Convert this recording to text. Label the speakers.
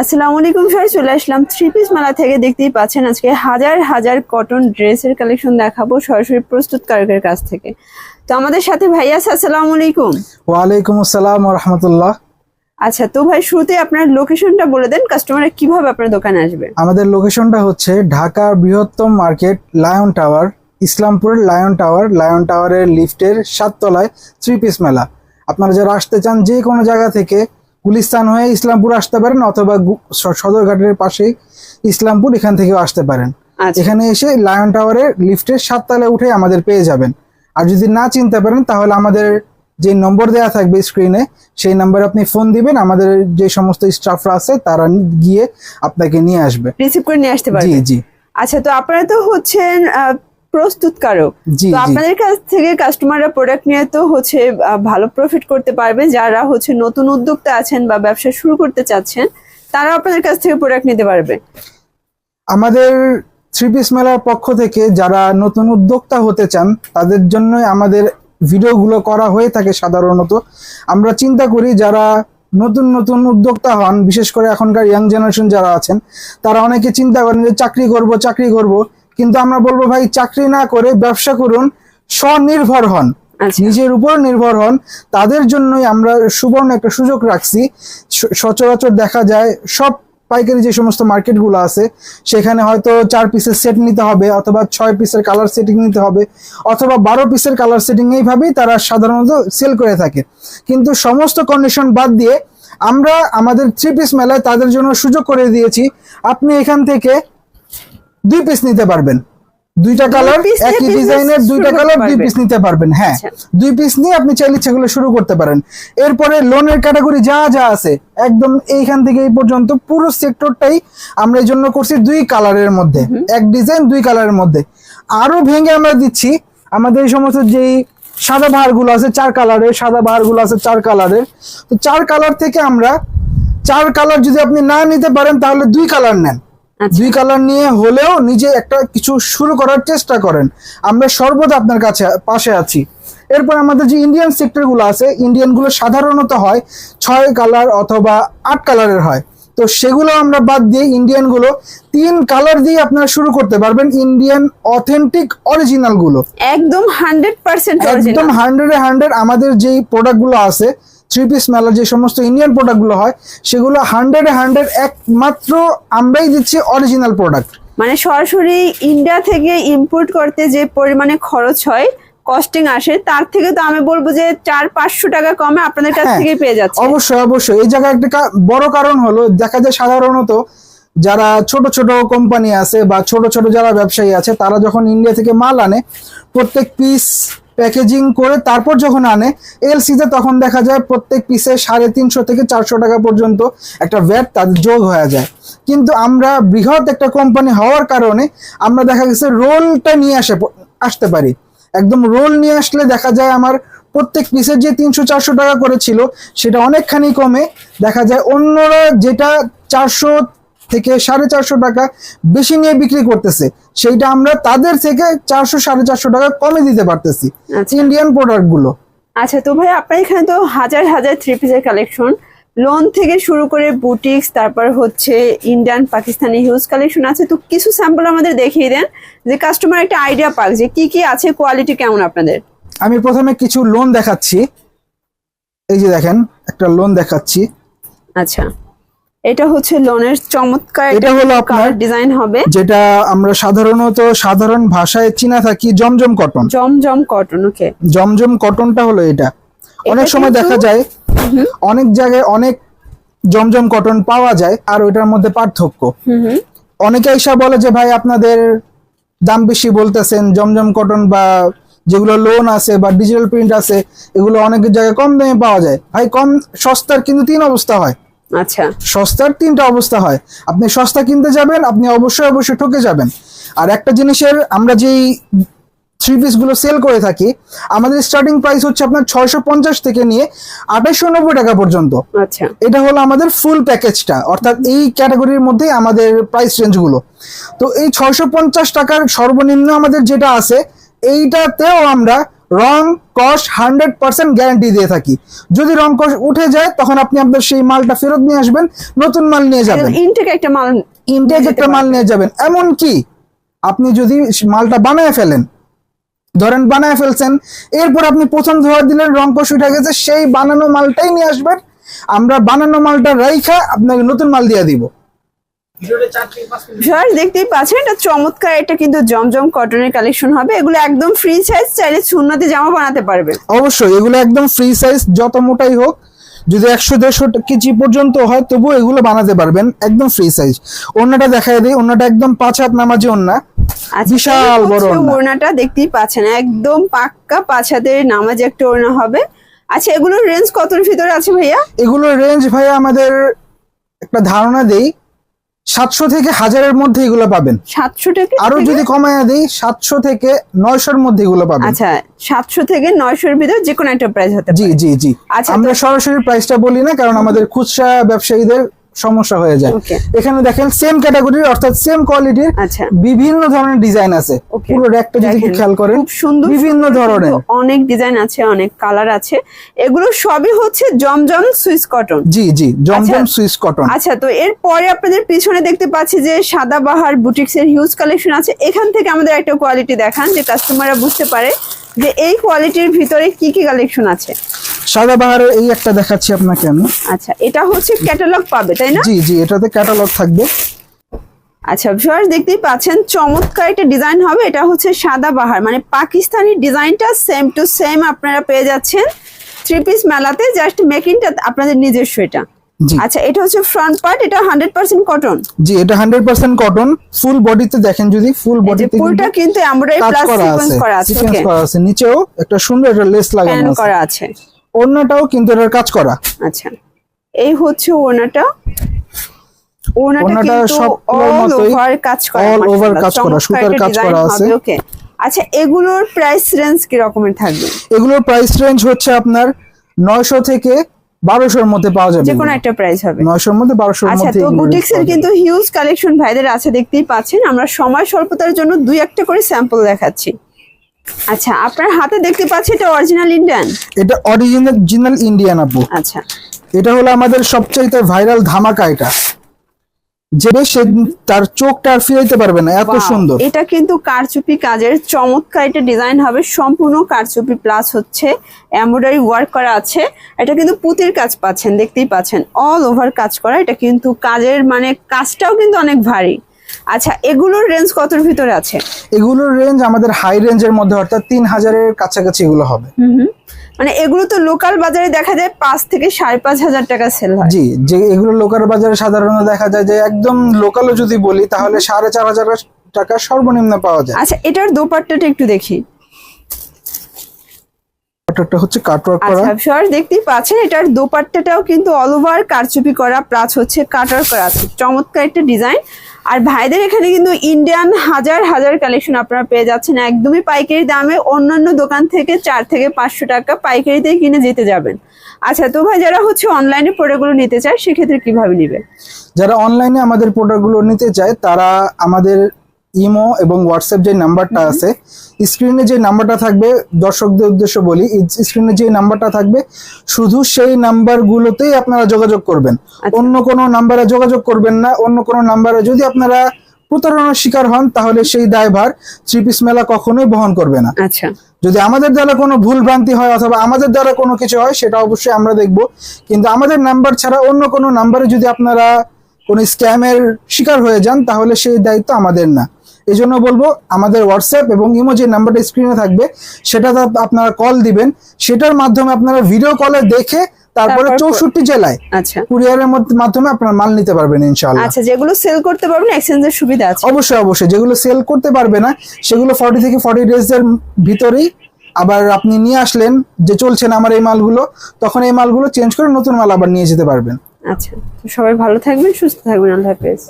Speaker 1: আসসালামু আলাইকুম সবাই চলে আসলাম থ্রি পিস মেলা থেকে। দেখতেই পাচ্ছেন আজকে হাজার হাজার কটন ড্রেসের কালেকশন দেখাবো সরাসরি প্রস্তুতকারকের কাছ থেকে। তো আমাদের সাথে ভাইয়া আসসালামু আলাইকুম।
Speaker 2: ওয়ালাইকুম আসসালাম রহমতুল্লাহ।
Speaker 1: আচ্ছা তো ভাই শুরুতে আপনার লোকেশনটা বলে দেন কাস্টমাররা কীভাবে আপনার দোকানে আসবে?
Speaker 2: আমাদের লোকেশনটা হচ্ছে ঢাকার বৃহত্তম মার্কেট লায়ন টাওয়ার ইসলামপুরের লায়ন টাওয়ার লায়ন টাওয়ারের লিফটের সাততলায় থ্রি পিস মেলা। আপনারা যারা আসতে চান যে কোনো জায়গা থেকে গুলিস্তান হয়ে ইসলামপুর আসতে পারেন অথবা সদরঘাটের পাশেই ইসলামপুর এখান থেকেও আসতে পারেন।
Speaker 1: আচ্ছা।
Speaker 2: এখানে এসে লায়ন টাওয়ারের লিফটের সাততলায় উঠে আমাদের পেয়ে যাবেন। আর যদি না চিনতে পারেন তাহলে আমাদের যে নম্বর দেওয়া থাকবে স্ক্রিনে সেই নাম্বারে আপনি ফোন দিবেন। আমাদের যে সমস্ত স্টাফরা আছে তারা গিয়ে আপনাকে নিয়ে আসবে।
Speaker 1: রিসিভ করে নিয়ে আসতে
Speaker 2: জি জি।
Speaker 1: আচ্ছা তো আপনারা তো হচ্ছেন প্রস্তুতকারক। তো আপনাদের কাছ থেকে কাস্টমাররা প্রোডাক্ট নিয়ে তো হচ্ছে ভালো প্রফিট করতে পারবে। যারা হচ্ছে নতুন উদ্যোক্তা আছেন বা ব্যবসা শুরু করতে চাচ্ছেন তারা আপনাদের কাছ থেকে প্রোডাক্ট নিতে পারবে।
Speaker 2: আমাদের থ্রি পিস মেলার পক্ষ থেকে যারা নতুন উদ্যোক্তা হতে চান তাদের জন্যই আমাদের ভিডিওগুলো করা হয়ে থাকে সাধারণত। আমরা চিন্তা করি যারা নতুন নতুন উদ্যোক্তা হন বিশেষ করে এখনকার ইয়াং জেনারেশন যারা আছেন তারা অনেকে চিন্তা করেন যে চাকরি করব চাকরি করব। কিন্তু আমরা বলব ভাই চাকরি না করে ব্যবসা করুন স্বনির্ভর হন।
Speaker 1: আচ্ছা।
Speaker 2: নিজের উপর নির্ভর হন। তাদের জন্যই আমরা সুবর্ণ একটা সুযোগ রাখছি। সচরাচর দেখা যায় সব পাইকারি যে সমস্ত মার্কেটগুলো আছে সেখানে হয়তো চার পিসের সেট নিতে হবে অথবা ছয় পিসের কালার সেটিং নিতে হবে অথবা বারো পিসের কালার সেটিং এইভাবেই তারা সাধারণত সেল করে থাকে। কিন্তু সমস্ত কন্ডিশন বাদ দিয়ে আমরা আমাদের থ্রি পিস মেলায় তাদের জন্য সুযোগ করে দিয়েছি। আপনি এখান থেকে দুই পিস নিতে পারবেন। দুইটা কালার একই ডিজাইনের দুইটা কালার দুই পিস নিতে পারবেন হ্যাঁ।
Speaker 1: আচ্ছা।
Speaker 2: দুই পিস নিয়ে আপনি চাইলে সেগুলো শুরু করতে পারেন। এরপরে লোনের ক্যাটাগরি যা যা আছে একদম এইখান থেকে এই পর্যন্ত পুরো সেক্টরটাই আমরা এই জন্য করছি দুই কালারের মধ্যে। এক ডিজাইন দুই কালারের মধ্যে। আরও ভেঙে আমরা দিচ্ছি আমাদের এই সমস্ত যেই সাদা বাহারগুলো আছে চার কালারের সাদা বাহারগুলো আছে চার কালারের তো চার কালার থেকে আমরা চার কালার যদি আপনি না নিতে পারেন তাহলে দুই কালার নেন। দুই কালার নিয়ে হলেও নিজে একটা কিছু শুরু করার চেষ্টা করেন। আমরা সর্বদা আপনার কাছে পাশে আছি। এরপর আমাদের যে ইন্ডিয়ান সেক্টরগুলো আছে ইন্ডিয়ানগুলো সাধারণত হয় ছয় কালার অথবা আট কালারের হয়। তো সেগুলো আমরা বাদ দিয়ে ইন্ডিয়ানগুলো তিন কালার দিয়ে আপনারা শুরু করতে পারবেন ইন্ডিয়ান অথেন্টিক অরিজিনালগুলো।
Speaker 1: একদম হান্ড্রেড পার্সেন্ট
Speaker 2: একদম হান্ড্রেড হান্ড্রেড আমাদের যেই প্রোডাক্টগুলো আছে থ্রি পিস মেলার যে সমস্ত ইন্ডিয়ান প্রোডাক্টগুলো হয় সেগুলো হান্ড্রেড হান্ড্রেড একমাত্র আমরাই দিচ্ছি অরিজিনাল প্রোডাক্ট
Speaker 1: মানে সরাসরি ইন্ডিয়া থেকে ইম্পোর্ট করতে যে পরিমাণে খরচ হয় কস্টিং আসে তার থেকে তো আমি বলব যে চার পাঁচশো টাকা কমে আপনাদের কাছ
Speaker 2: হ্যাঁ,
Speaker 1: থেকে পেয়ে যাচ্ছে।
Speaker 2: অবশ্যই অবশ্যই। এই জায়গায় একটা বড় কারণ হলো দেখা যায় সাধারণত যারা ছোট ছোট কোম্পানি আছে বা ছোট ছোট যারা ব্যবসায়ী আছে তারা যখন ইন্ডিয়া থেকে মাল আনে প্রত্যেক পিস প্যাকেজিং করে তারপর যখন আনে, এলসিতে তখন দেখা যায় প্রত্যেক পিসে সাড়ে তিনশো থেকে চারশো টাকা পর্যন্ত একটা ভ্যাট তাদের যোগ হয়ে যায়। কিন্তু আমরা বৃহৎ একটা কোম্পানি হওয়ার কারণে আমরা দেখা গেছে রোলটা নিয়ে আসে, আসতে পারি। একদম রোল নিয়ে আসলে দেখা যায় আমার প্রত্যেক পিসের যে তিনশো চারশো টাকা করেছিল সেটা অনেকখানি কমে। দেখা যায় অন্যরা যেটা চারশো থেকে সাড়ে চারশো টাকা বেশি নিয়ে বিক্রি করতেছে। সেইটা আমরা তাদের থেকে চারশো সাড়ে চারশো টাকা কমে দিতে পারতেছি। ইন্ডিয়ান প্রোডাক্টগুলো
Speaker 1: আচ্ছা তো ভাই আপনার এখানে তো হাজার হাজার থ্রি পিসের কালেকশন লোন থেকে শুরু করে বুটিক্স তারপর হচ্ছে ইন্ডিয়ান পাকিস্তানি হিউজ কালেকশন আছে। তো কিছু স্যাম্পল আমাদের দেখিয়ে দেন যে কাস্টমার একটা আইডিয়া পাক যে কি কি আছে কোয়ালিটি কেমন আপনাদের?
Speaker 2: আমি প্রথমে কিছু লোন দেখাচ্ছি। এই যে দেখেন একটা লোন দেখাচ্ছি।
Speaker 1: আচ্ছা। এটা হচ্ছে লোনের চমৎকার
Speaker 2: এটা হলো আপনার
Speaker 1: ডিজাইন হবে।
Speaker 2: যেটা আমরা সাধারণত সাধারণ ভাষায় চিনা থাকি জমজম কটন
Speaker 1: জমজম কটন ওকে
Speaker 2: জমজম কটনটা হলো এটা। অনেক সময় দেখা যায় অনেক জায়গায় অনেক জমজম কটন পাওয়া যায় আর ওইটার মধ্যে পার্থক্য। অনেকে এসে বলে যে ভাই আপনাদের দাম বেশি বলতেছেন জমজম কটন বা যেগুলো লোন আছে বা ডিজিটাল প্রিন্ট আছে এগুলো অনেক জায়গায় কম দামে পাওয়া যায়। ভাই কম সস্তার কিন্তু তিন অবস্থা হয়।
Speaker 1: আচ্ছা।
Speaker 2: সস্তার তিনটা অবস্থা হয়। আপনি সস্তা কিনতে যাবেন আপনি অবশ্যই অবশ্যই ঠকে যাবেন। আর একটা জিনিসের আমরা যেই থ্রি পিসগুলো সেল করে থাকি আমাদের স্টার্টিং প্রাইস হচ্ছে আপনার ছয়শো পঞ্চাশ থেকে নিয়ে আঠাশশো নব্বই টাকা পর্যন্ত।
Speaker 1: আচ্ছা।
Speaker 2: এটা হলো আমাদের ফুল প্যাকেজটা অর্থাৎ এই ক্যাটাগরির মধ্যেই আমাদের প্রাইস রেঞ্জগুলো তো এই ছয়শো পঞ্চাশ টাকার সর্বনিম্ন আমাদের যেটা আছে এইটাতেও আমরা রং কস হান্ড্রেড পার্সেন্ট গ্যারান্টি দিয়ে থাকি। যদি রং কস উঠে যায় তখন আপনি আপনার সেই মালটা ফেরত নিয়ে আসবেন নতুন মাল নিয়ে যাবেন।
Speaker 1: ইনটেক একটা মাল
Speaker 2: ইনটেক একটা মাল নিয়ে যাবেন। এমন কি আপনি যদি মালটা বানায় ফেলেন ধরেন বানায় ফেলছেন এরপর আপনি প্রথম ধোয়া দিলেন রং কষ উঠে গেছে সেই বানানো মালটাই নিয়ে আসবেন। আমরা বানানো মালটা রাইখা আপনাকে নতুন মাল দিয়ে দিব।
Speaker 1: দেখতেই পাচ্ছেন এটা চমৎকার এটা কিন্তু জমজম কটনের কালেকশন হবে। এগুলো একদম ফ্রি সাইজ চাইলে সুন্নতে জামা বানাতে পারবে।
Speaker 2: অবশ্যই এগুলো একদম ফ্রি সাইজ যত মোটাই হোক যদি একশো দেড়শো কেজি পর্যন্ত হয় তবুও এগুলো বানাতে পারবেন একদম ফ্রি সাইজ অন্যটা দেখাই দিই অন্যটা একদম পাঁচ হাত নামাজি অন্যা
Speaker 1: আচ্ছা,
Speaker 2: বিশাল
Speaker 1: এই
Speaker 2: বড়
Speaker 1: হচ্ছে ওড়নাটা দেখতেই পাচ্ছেন একদম পাক্কা পাঁচ হাতের নামাজ একটা ওড়না হবে। আচ্ছা এগুলোর রেঞ্জ কতর ভিতরে আছে ভাইয়া?
Speaker 2: এগুলোর রেঞ্জ ভাই আমাদের একটা ধারণা দেই সাতশো থেকে হাজারের মধ্যে এগুলো পাবেন।
Speaker 1: সাতশো টাকা
Speaker 2: আরও যদি কমায় দিই সাতশো থেকে নয়শোর মধ্যে এগুলো পাবেন।
Speaker 1: আচ্ছা সাতশো থেকে নয়শোর ভিতরে যে কোনো একটা প্রাইস হতে
Speaker 2: জি
Speaker 1: পারে।
Speaker 2: জি জি।
Speaker 1: আচ্ছা,
Speaker 2: আমরা সরাসরি প্রাইসটা বলি না কারণ আমাদের খুচরা ব্যবসায়ীদের সমস্যা হয়ে যায়। এখানে দেখেন সেম ক্যাটাগরির অর্থাৎ সেম কোয়ালিটির
Speaker 1: আচ্ছা।
Speaker 2: বিভিন্ন ধরনের ডিজাইন আছে. পুরো র্যাকটা যদি একটু খেয়াল করেন
Speaker 1: খুব সুন্দর
Speaker 2: বিভিন্ন ধরনের।
Speaker 1: অনেক ডিজাইন আছে অনেক কালার আছে। এগুলো সবই হচ্ছে জমজম সুইস কটন
Speaker 2: জি জি জমজম
Speaker 1: আচ্ছা।
Speaker 2: সুইস কটন
Speaker 1: আচ্ছা তো এরপরে আপনাদের পিছনে দেখতে পাচ্ছি যে সাদা বাহার বুটিক্স এর হিউজ কালেকশন আছে। এখান থেকে আমাদের একটা কোয়ালিটি দেখান যে কাস্টমাররা বুঝতে পারে যে এই কোয়ালিটির ভিতরে কি কি কালেকশন আছে।
Speaker 2: সাদা বাহারের এই একটা দেখাচ্ছি আপনাকে আমি।
Speaker 1: আচ্ছা এটা হচ্ছে ক্যাটালগ পাবে তাই না?
Speaker 2: জি জি এটাতে ক্যাটালগ থাকবে।
Speaker 1: আচ্ছা ভিউয়ার্স দেখতেই পাচ্ছেন চমৎকার একটা ডিজাইন হবে। এটা হচ্ছে সাদা বাহার মানে পাকিস্তানি ডিজাইনটা সেম টু সেম আপনারা পেয়ে যাচ্ছেন। থ্রি পিস মেলাতে জাস্ট মেকিংটা আপনাদের নিজস্ব এটা। আচ্ছা এটা হচ্ছে ফ্রন্ট পার্ট এটা হান্ড্রেড পার্সেন্ট কটন
Speaker 2: জি এটা হান্ড্রেড পার্সেন্ট কটন ফুল বডিতে দেখেন যদি ফুল বডিতে
Speaker 1: পুরোটা কিন্তু এমব্রয়ডারি প্লাস
Speaker 2: করা
Speaker 1: সিকোয়েন্স
Speaker 2: আছে
Speaker 1: করা আছে
Speaker 2: সিকোয়েন্স করা আছে। নিচেও একটা সুন্দর একটা লেস লাগানো আছে।
Speaker 1: করা আছে।
Speaker 2: অন্যটাও কিন্তু এটার কাজ করা।
Speaker 1: আচ্ছা এই হচ্ছে ওনাটা ওনাটা
Speaker 2: ওড়নাটা
Speaker 1: কিন্তু অল ওভার কাজ করা
Speaker 2: over
Speaker 1: মাশাআল্লাহ।
Speaker 2: কাজ করা, সুতার কাজ করা আছে।
Speaker 1: ওকে আচ্ছা এগুলোর প্রাইস রেঞ্জ কি রকমের থাকবে?
Speaker 2: এগুলোর প্রাইস রেঞ্জ হচ্ছে আপনার নয়শো থেকে বারোশোর মধ্যে পাওয়া যাবে।
Speaker 1: যে কোনো একটা প্রাইস হবে।
Speaker 2: নয়শোর মধ্যে বারোশোর
Speaker 1: আচ্ছা
Speaker 2: মধ্যে
Speaker 1: তো বুটিক্স এর কিন্তু হিউজ কালেকশন ভাইদের আছে দেখতেই পাচ্ছেন। আমরা সময় স্বল্পতার জন্য দুই একটা করে স্যাম্পল দেখাচ্ছি। আচ্ছা আপনার হাতে দেখতে পাচ্ছি এটা অরিজিনাল ইন্ডিয়ান
Speaker 2: এটা অরিজিনাল ইন্ডিয়ান আপু।
Speaker 1: আচ্ছা।
Speaker 2: এটা হলো আমাদের সবচাইতে ভাইরাল ধামাকা এটা। যে সে তার চোখটা আর ফিরাইতে পারবে না এত সুন্দর।
Speaker 1: এটা কিন্তু কারচুপি কাজের চমৎকার একটা ডিজাইন হবে সম্পূর্ণ কারচুপি প্লাস হচ্ছে এমব্রয়ডারি ওয়ার্ক করা আছে। এটা কিন্তু পুঁতির কাজ পাচ্ছেন দেখতেই পাচ্ছেন। অল ওভার কাজ করা এটা কিন্তু কাজের মানে কাজটাও কিন্তু অনেক ভারী। আচ্ছা এগুলোর রেঞ্জ কতর ভিতরে আছে?
Speaker 2: এগুলোর রেঞ্জ আমাদের হাই রেঞ্জের মধ্যে অর্থাৎ তিন হাজারের কাছাকাছি এগুলো হবে।
Speaker 1: মানে এগুলো তো লোকাল বাজারে দেখা যায় পাঁচ থেকে সাড়ে পাঁচ হাজার টাকা সেল হয়।
Speaker 2: জি যে এগুলো লোকাল বাজারে সাধারণত দেখা যায় যে একদম লোকালও যদি বলি তাহলে সাড়ে চার হাজার টাকা সর্বনিম্ন পাওয়া যায়।
Speaker 1: আচ্ছা এটার দোপাট্টাটা একটু দেখি।
Speaker 2: একটা হচ্ছে কাটওয়ার্ক করা।
Speaker 1: আচ্ছা ভিউয়ার্স দেখতেই পাচ্ছেন এটার দোপাট্টাটাও কিন্তু অল ওভার কারচুপি করা প্লাস হচ্ছে কাটার করা আছে। চমৎকার একটা ডিজাইন আর ভাইদের এখানে কিন্তু ইন্ডিয়ান হাজার হাজার কালেকশন আপনারা পেয়ে যাচ্ছেন। একদমই পাইকারি দামে অন্যান্য দোকান থেকে চার থেকে পাঁচশো টাকা পাইকারিতে কিনে যেতে যাবেন। আচ্ছা তো ভাই যারা হচ্ছে অনলাইনে প্রোডাক্টগুলো নিতে চায় সেক্ষেত্রে কীভাবে নিবে?
Speaker 2: যারা অনলাইনে আমাদের প্রোডাক্টগুলো নিতে চায় তারা আমাদের ইমো এবং হোয়াটসঅ্যাপ যে নাম্বারটা আছে স্ক্রিনে যে নাম্বারটা থাকবে দর্শকদের উদ্দেশ্য বলি স্ক্রিনে যে নাম্বারটা থাকবে শুধু সেই নাম্বারগুলোতেই আপনারা যোগাযোগ করবেন।
Speaker 1: আচ্ছা।
Speaker 2: অন্য কোনো নাম্বারে যোগাযোগ করবেন না অন্য কোনো নাম্বারে যদি আপনারা প্রতারণার শিকার হন তাহলে সেই দায়ভার থ্রি পিস মেলা কখনোই বহন করবে না।
Speaker 1: আচ্ছা।
Speaker 2: যদি আমাদের দ্বারা কোনো ভুল ভ্রান্তি হয় অথবা আমাদের দ্বারা কোনো কিছু হয় সেটা অবশ্যই আমরা দেখব। কিন্তু আমাদের নাম্বার ছাড়া অন্য কোনো নাম্বারে যদি আপনারা কোনো স্ক্যামের শিকার হয়ে যান তাহলে সেই দায়িত্ব আমাদের না। এই জন্য বলব আমাদের হোয়াটসঅ্যাপ এবং ইমো যে নাম্বারটা স্ক্রিনে থাকবে সেটাতে আপ- আপনারা কল দিবেন। সেটার মাধ্যমে আপনারা ভিডিও কলে দেখে তারপরে চৌষট্টি জেলায়
Speaker 1: আচ্ছা।
Speaker 2: কুরিয়ারের মধ্যে- মাধ্যমে আপনারা মাল নিতে পারবেন ইনশাআল্লাহ।
Speaker 1: আচ্ছা যেগুলো সেল করতে পারবেন এক্সচেঞ্জের সুবিধা আছে।
Speaker 2: অবশ্যই অবশ্যই। যেগুলো সেল করতে পারবে না সেগুলো ফর্টি থেকে ফর্টি ডেজ এর ভিতরেই আবার আপনি নিয়ে আসলেন যে চলছেন আমার এই মালগুলো তখন এই মালগুলো চেঞ্জ করে নতুন মাল আবার নিয়ে যেতে পারবেন।
Speaker 1: আচ্ছা সবাই ভালো থাকবেন সুস্থ থাকবেন আল্লাহ হাফেজ।